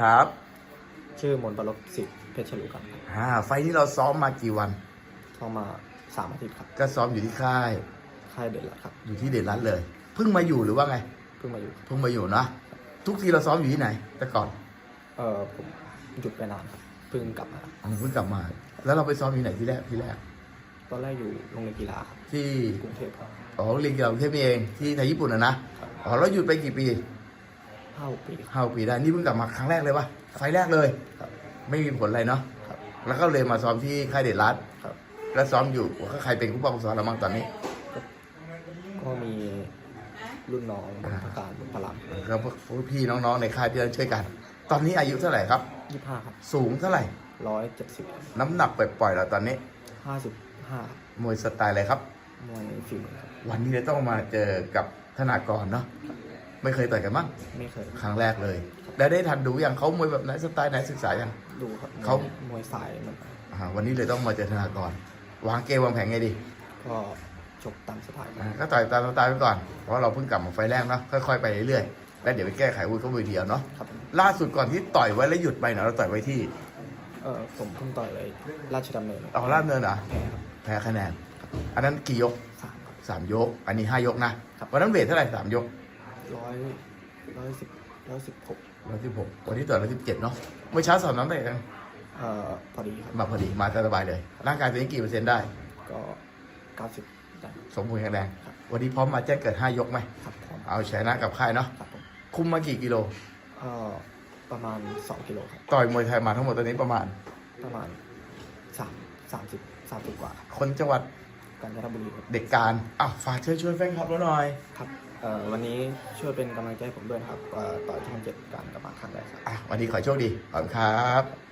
ครับ ชื่อมนต์ประลบสิทธิ์เพชรฉลูครับอ่าไฟล์ที่เราซ้อมมากี่วัน เข้ามาสามอาทิตย์ครับก็ซ้อมอยู่ที่ค่าย ค่ายเด็ดละครับอยู่ที่เดชรัตน์เลย เพิ่งมาอยู่หรือว่าไง เพิ่งมาอยู่เพิ่งมาอยู่เนาะทุกทีเราซ้อมอยู่ที่ไหน แต่ก่อนเออผมหยุดไปนานครับเพิ่งกลับมา อ๋อเพิ่งกลับมา แล้วเราไปซ้อมที่ไหนที่แรกที่แรก ตอนแรกอยู่โรงเรียนกีฬาครับที่กรุงเทพครับ อ๋อเรียนเกี่ยวกับเทพนี่เองที่ไทยญี่ปุ่นนะนะครับอ๋อแล้วหยุดไปกี่ปี ห้าหกปีครับห้าปีได้ นี่เพิ่งกลับมาครั้งแรกเลยปะไฟล์แรกเลยครับ ไม่มีผลอะไรเนาะครับ แล้วก็เลยมาซ้อมที่ค่ายเดชรัตน์ครับ แล้วซ้อมอยู่ก็ใครเป็นผู้ปกครองเราบ้างตอนนี้ ก็มีรุ่นน้องบนประการบุญพลามก็พวกพี่น้องๆในค่ายที่เราช่วยกัน ตอนนี้อายุเท่าไหร่ครับ ยี่ห้าครับสูงเท่าไหร่ ร้อยเจ็ดสิบน้ำหนักปล่อยๆเราตอนนี้ ห้าสิบห้ามวยสไตล์อะไรครับ มวยฝีมือครับวันนี้เราต้องมาเจอกับธนากรเนาะ ไม่เคยต่อยกันมั้งไม่เคย ครั้งแรกเลย แล้วได้ทันดูอย่างเขามวยแบบไหนสไตล์ไหนศึกษายังดูครับเขามวยสายมันอ่าวันนี้เลยต้องมาเจอธนากรวางเกมวางแผนไงดี ก็ชกตามสไตล์อ่าก็ต่อยตามสไตล์ไปก่อน เพราะเราเพิ่งกลับมาไฟล์แรกเนาะค่อยๆไปเรื่อยๆแล้วเดี๋ยวไปแก้ไขวุ้ยเขาเวทีเอาเนาะครับล่าสุดก่อนที่ต่อยไว้แล้วหยุดไปเนาะเราต่อยไว้ที่เออผมเพิ่งต่อยเลยราชดำเนินเอาล่าดเนินเหรอแพ้ครับแพ้คะแนนอันนั้นกี่ยกสามครับสามยก อันนี้ห้ายกนะครับวันนั้นเวทเท่าไหร่สามยก ร้อยร้อยสิบร้อยสิบหกร้อยสิบหกวันนี้ต่อยร้อยสิบเจ็ดเนาะเมื่อเช้าสอบน้ำเตะกันเอ่อพอดีครับมาพอดีมาสบายเลย ร่างกายตัวนี้กี่เปอร์เซ็นต์ได้ ก็เก้าสิบได้สมบูรณ์แข็งแรงครับวันนี้พร้อมมาแจ้งเกิดห้ายกไหมครับพร้อมเอาชนะกับค่ายเนาะครับผมคุมมากี่กิโล เอ่อประมาณสองกิโลครับต่อยมวยไทยมาทั้งหมดตอนนี้ประมาณ ประมาณสามสามสิบสามสิบกว่าครับคนจังหวัด กาญจนบุรีครับเด็กการอะฝากเชิญชวนแฟนคลับเราหน่อยครับเอ่อวันนี้ช่วยเป็นกำลังใจให้ผมด้วยนะครับเอ่อต่อยช่องเจ็ดการกลับมาครั้งแรกครับ อะวันนี้ขอให้โชคดีขอบคุณครับ